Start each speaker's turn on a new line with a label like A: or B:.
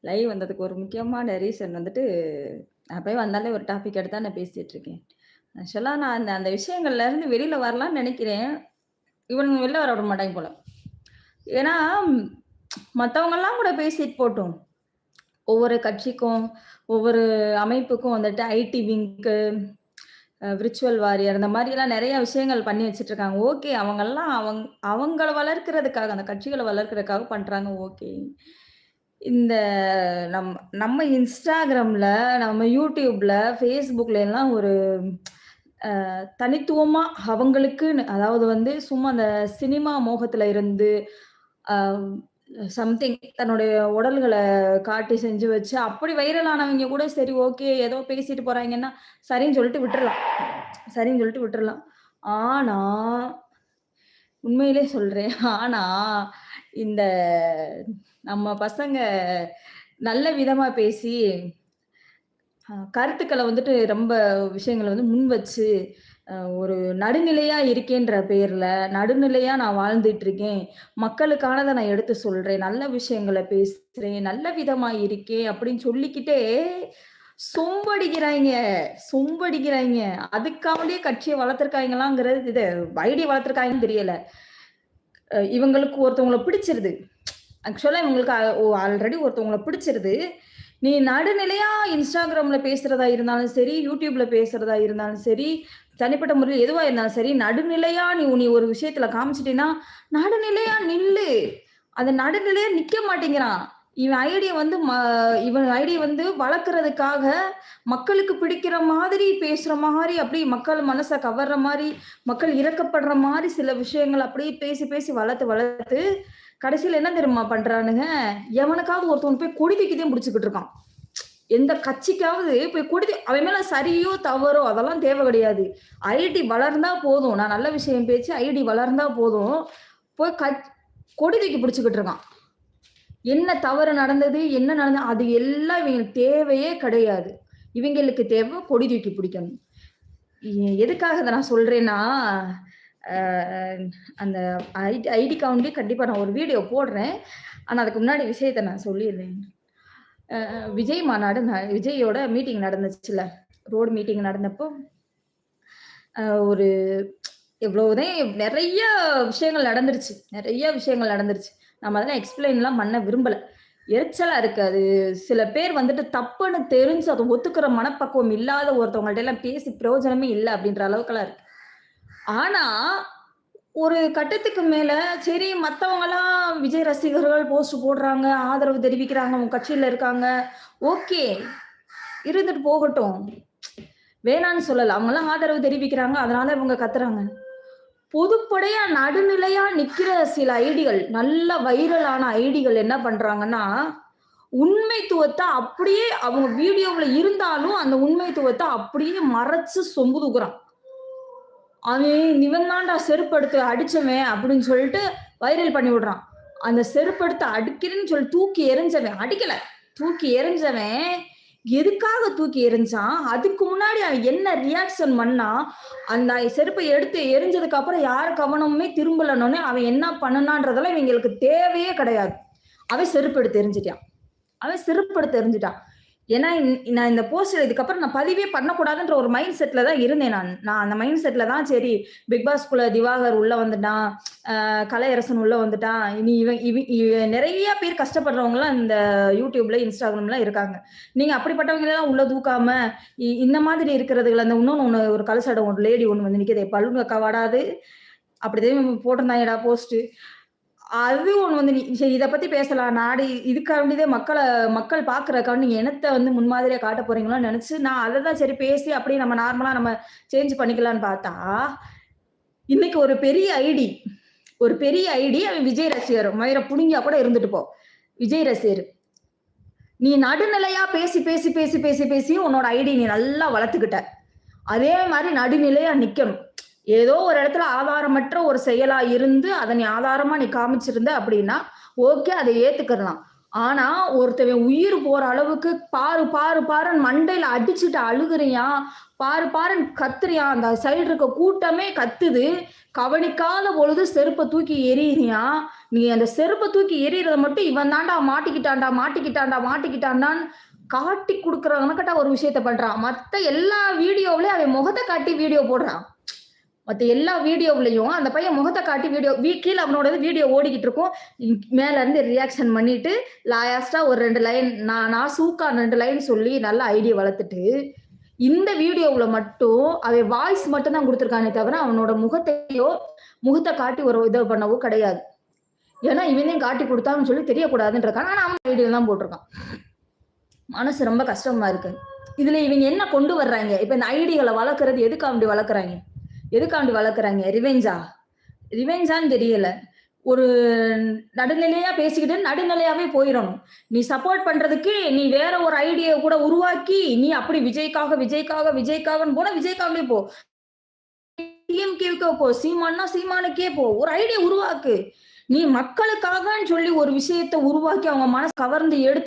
A: Live வந்ததுக்கு ஒரு முக்கியமான ரீசன் வந்துட்டு, நான் போய் வந்தாலே ஒரு டாபிக் எடுத்தா நான் பேசிட்டு இருக்கேன். ஆக்சுவலாக நான் அந்த அந்த விஷயங்கள்ல இருந்து வரலான்னு நினைக்கிறேன் இவனுங்க வெளில வர விட மாட்டாங்க போல. ஏன்னா, மற்றவங்கெல்லாம் கூட பேசிட்டு போட்டோம் ஒவ்வொரு கட்சிக்கும், ஒவ்வொரு அமைப்புக்கும் வந்துட்டு ஐடி விங்க்கு, விர்ச்சுவல் வாரியர் இந்த மாதிரிலாம் நிறைய விஷயங்கள் பண்ணி வச்சுட்டுருக்காங்க. ஓகே. அவங்கெல்லாம் அவங் அவங்கள வளர்க்குறதுக்காக அந்த கட்சிகளை வளர்க்கறதுக்காக பண்றாங்க ஓகே. இந்த நம் நம்ம இன்ஸ்டாகிராமில் நம்ம YouTubeல, எல்லாம் ஒரு தனித்துவமாக தனித்துவமா அவங்களுக்குன்னு அதாவது வந்து சும்மா அந்த சினிமா மோகத்துல இருந்து, சம்திங் தன்னுடைய உடல்களை காட்டி செஞ்சு வச்சு, அப்படி வைரல் ஆனவங்க கூட சரி ஓகே. ஏதோ பேசிட்டு போறாங்கன்னா சரின்னு சொல்லிட்டு விட்டுறலாம். சரின்னு சொல்லிட்டு விட்டுறலாம். ஆனா, உண்மையிலே சொல்றேன். ஆனா, இந்த நம்ம பசங்க நல்ல விதமா பேசி, கருத்துக்களை வந்துட்டு ரொம்ப விஷயங்களை வந்து முன் வச்சு, ஒரு நடுநிலையா இருக்கேன்ற பேர்ல, நடுநிலையா நான் வாழ்ந்துட்டு இருக்கேன். மக்களுக்கானதை நான் எடுத்து சொல்றேன். நல்ல விஷயங்களை பேசுறேன். நல்ல விதமா இருக்கேன் அப்படின்னு சொல்லிக்கிட்டே சொம்படிக்கிறாய்ங்க சொம்படிக்கிறாய்ங்க. அதுக்காகவே கட்சியை வளர்த்துருக்காய்ங்களாங்கிறது இது ஐடி வளர்த்துருக்காய்ங்கன்னு தெரியல. இவங்களுக்கு ஒருத்தவங்கள பிடிச்சிருது. ஆக்சுவலா இவங்களுக்கு ஆல்ரெடி ஒருத்தவங்கள பிடிச்சிருது. நீ நடுநிலையா இன்ஸ்டாகிராம்ல பேசுறதா இருந்தாலும் சரி, யூடியூப்ல பேசுறதா இருந்தாலும் சரி, தனிப்பட்ட முறையில் எதுவா இருந்தாலும் சரி, நடுநிலையா நீ நீ ஒரு விஷயத்துல காமிச்சிட்டேன்னா, நடுநிலையா நில்லு. அந்த நடுநிலையா நிக்க மாட்டேங்கிறான். இவன் ஐடியை வந்து ம இவன் ஐடியை வந்து வளர்க்கறதுக்காக, மக்களுக்கு பிடிக்கிற மாதிரி பேசுற மாதிரி அப்படியே மக்கள் மனசை கவர்ற மாதிரி மக்கள் இறக்கப்படுற மாதிரி சில விஷயங்கள் அப்படியே பேசி பேசி வளர்த்து வளர்த்து, கடைசியில என்ன தெரியுமா பண்றானுங்க? எவனுக்காவது ஒருத்தவன் போய் கொடி தூக்கிதான் பிடிச்சிக்கிட்டு இருக்கான். எந்த கட்சிக்காவது போய் குடி அவன் மேல சரியோ, தவறோ அதெல்லாம் தேவை கிடையாது. ஐடி வளர்ந்தா போதும். நான் நல்ல விஷயம் பேசி ஐடி வளர்ந்தா போதும். போய் கட் கொடி தூக்கி பிடிச்சிக்கிட்டு இருக்கான். என்ன தவறு நடந்தது? என்ன நடந்தது? அது எல்லாம் இவங்களுக்கு தேவையே கிடையாது. இவங்களுக்கு தேவை கொடி தூக்கி பிடிக்கணும். எதுக்காக இதை நான் சொல்றேன்னா, அந்த ஐடி ஐடி கவுண்ட்லயே கண்டிப்பா நான் ஒரு வீடியோ போடுறேன். ஆனால் அதுக்கு முன்னாடி விஷயத்த நான் சொல்லிடுறேன் விஜய் மாநாடு ந விஜயோட மீட்டிங் நடந்துச்சுல ரோடு மீட்டிங் நடந்தப்போ, ஒரு இவ்வளவுதான் நிறைய விஷயங்கள் நடந்துருச்சு. நிறைய விஷயங்கள் நடந்துருச்சு. நம்ம அதெல்லாம் எக்ஸ்ப்ளைன்லாம் பண்ண விரும்பல. எரிச்சலா இருக்கு. அது சில பேர் வந்துட்டு தப்புன்னு தெரிஞ்சு அதை ஒத்துக்கிற மனப்பக்குவம் இல்லாத ஒருத்தவங்கள்ட்ட எல்லாம் பேசி பிரயோஜனமே இல்லை அப்படின்ற அளவுக்கெல்லாம் இருக்கு. ஆனா, ஒரு கட்டத்துக்கு மேல சரி மற்றவங்களாம் விஜய் ரசிகர்கள் போஸ்ட் போடுறாங்க, ஆதரவு தெரிவிக்கிறாங்க, உங்க கட்சியில இருக்காங்க. ஓகே. இருந்துட்டு போகட்டும். வேணான்னு சொல்லல. அவங்கலாம் ஆதரவு தெரிவிக்கிறாங்க. அதனால இவங்க கத்துறாங்க. பொதுப்படையா நடுநிலையா நிக்கிற சில ஐடிகள், நல்ல வைரலான ஐடிகள் என்ன பண்றாங்கன்னா, உண்மைத்துவத்தை அப்படியே அவங்க வீடியோவுல இருந்தாலும், அந்த உண்மைத்துவத்தை அப்படியே மறைச்சு சொம்பு தூக்குறான். அவன் இவன் தான்டா செருப்படுத்து அடிச்சவன் அப்படின்னு சொல்லிட்டு வைரல் பண்ணி விடுறான். அந்த செருப்படுத்த அடிக்கிறேன்னு சொல்லி தூக்கி எறிஞ்சவன் அடிக்கல. தூக்கி எறிஞ்சவன் எதுக்காக தூக்கி எரிஞ்சான் அதுக்கு முன்னாடி அவன் என்ன ரியாக்ஷன் பண்ணா? அந்த செருப்பை எடுத்து எரிஞ்சதுக்கு அப்புறம் யார் கவனமுமே திரும்பலன்னோனே, அவன் என்ன பண்ணனான்றதெல்லாம் இவங்களுக்கு தேவையே கிடையாது. அவன் செருப்பு எடுத்து எரிஞ்சிட்டான் அவன் செருப்பு எடுத்து எரிஞ்சிட்டான் ஏன்னா, நான் இந்த போஸ்ட் இதுக்கப்புறம் நான் பதிவே பண்ணக்கூடாதுன்ற ஒரு மைண்ட் செட்ல தான் இருந்தேன் நான். நான் அந்த மைண்ட் செட்ல தான் சரி பிக் பாஸ்குள்ள திவாகர் உள்ள வந்துட்டான். கலையரசன் உள்ள வந்துட்டான். இனி இவன் இவ நிறைய பேர் கஷ்டப்படுறவங்கலாம் இந்த யூடியூப்ல Instagramல இருக்காங்க. நீங்க அப்படிப்பட்டவங்களெல்லாம் உள்ள தூக்காம, இ இந்த மாதிரி இருக்கிறதுல அந்த இன்னொன்று ஒன்று ஒரு கலசடம் ஒரு லேடி ஒன்று வந்து நிக்குதே, பல்லுங்க கவாடாது. அப்படிதான் போட்டிருந்தாங்கடா போஸ்ட்டு அது ஒண்ணு வந்து நீ சரி இதை பத்தி பேசலாம். நாடு இதுக்காண்டிதே மக்களை மக்கள் பாக்குறக்காண்டி நீங்க என்னத்த வந்து முன்மாதிரியா காட்ட போறீங்களோன்னு நினைச்சு நான் அதை தான் சரி பேசி அப்படியே நம்ம நார்மலா நம்ம சேஞ்ச் பண்ணிக்கலான்னு பார்த்தா, இன்னைக்கு ஒரு பெரிய ஐடி ஒரு பெரிய ஐடி அவன் விஜய் ரசிகர். மயிர புடுங்கியா கூட இருந்துட்டு போ. விஜய் ரசிகர். நீ நடுநிலையா பேசி, பேசி, பேசி, பேசி, பேசி உன்னோட ஐடி நீ நல்லா வளர்த்துக்கிட்ட. அதே மாதிரி நடுநிலையா நிக்கணும். ஏதோ ஒரு இடத்துல ஆதாரமற்ற ஒரு செயலா இருந்து, அதை நீ ஆதாரமா நீ காமிச்சிருந்த அப்படின்னா, ஓகே அதை ஏத்துக்கிறலாம். ஆனா, ஒருத்தவன் உயிர் போற அளவுக்கு பாரு, பாரு, பாருன்னு மண்டையில அடிச்சுட்டு அழுகுறியான். பாரு, பாருன்னு கத்துறியான். அந்த சைடு இருக்க கூட்டமே கத்துது. கவனிக்காத பொழுது செருப்பை தூக்கி எறியிறியான். நீ அந்த செருப்பை தூக்கி எறியறத மட்டும் இவன் தான்டா மாட்டிக்கிட்டான்டா, மாட்டிக்கிட்டான்டா, மாட்டிக்கிட்டான்டான்னு காட்டி கொடுக்குறவனக்கிட்ட ஒரு விஷயத்த பண்றான். மற்ற எல்லா வீடியோவிலையும் அவன் முகத்தை காட்டி வீடியோ போடுறான். மற்ற எல்லா வீடியோவிலையும் அந்த பையன் முகத்தை காட்டி வீடியோ வீ கீழே அவனோட வீடியோ ஓடிக்கிட்டு இருக்கும். இ மேல இருந்து ரியாக்ஷன் பண்ணிட்டு, லாஸ்ட்டா ஒரு ரெண்டு லைன் நான் நான் சூக்கா ரெண்டு லைன் சொல்லி நல்ல ஐடியா வளர்த்துட்டு, இந்த வீடியோவில் மட்டும் அவன் வாய்ஸ் மட்டும் தான் கொடுத்துருக்கானே தவிர, அவனோட முகத்தையோ, முகத்தை காட்டி ஒரு இதை பண்ணவோ கிடையாது. ஏன்னா, இவனையும் காட்டி கொடுத்தான்னு சொல்லி தெரியக்கூடாதுன்றிருக்கான் ஆனால் அவன் ஐடியா தான் போட்டிருக்கான் மனசு ரொம்ப கஷ்டமா இருக்கு. இதுல இவங்க என்ன கொண்டு வர்றாங்க? இப்ப இந்த ஐடிகள வளர்க்கறது அப்படி வளர்க்குறாங்க? எதுக்காண்டி வளர்க்குறாங்க? ரிவெஞ்சா? ரிவெஞ்சான்னு தெரியல. ஒரு நடுநிலையா பேசிக்கிட்டு நடுநிலையாவே போயிடணும் நீ சப்போர்ட் பண்றதுக்கு நீ வேற ஒரு ஐடியா கூட உருவாக்கி, நீ அப்படி விஜய்க்காக, விஜய்க்காக, விஜய்க்காகன்னு போனா விஜய்க்காகவே போ. டிஎம்கேவுக்கு போ. சீமான்னா சீமானுக்கே போ. ஒரு ஐடியா உருவாக்கு. நீ மக்களுக்காகன்னு சொல்லி ஒரு விஷயத்த உருவாக்கி அவங்க மனசு கவர்ந்து எடுத்து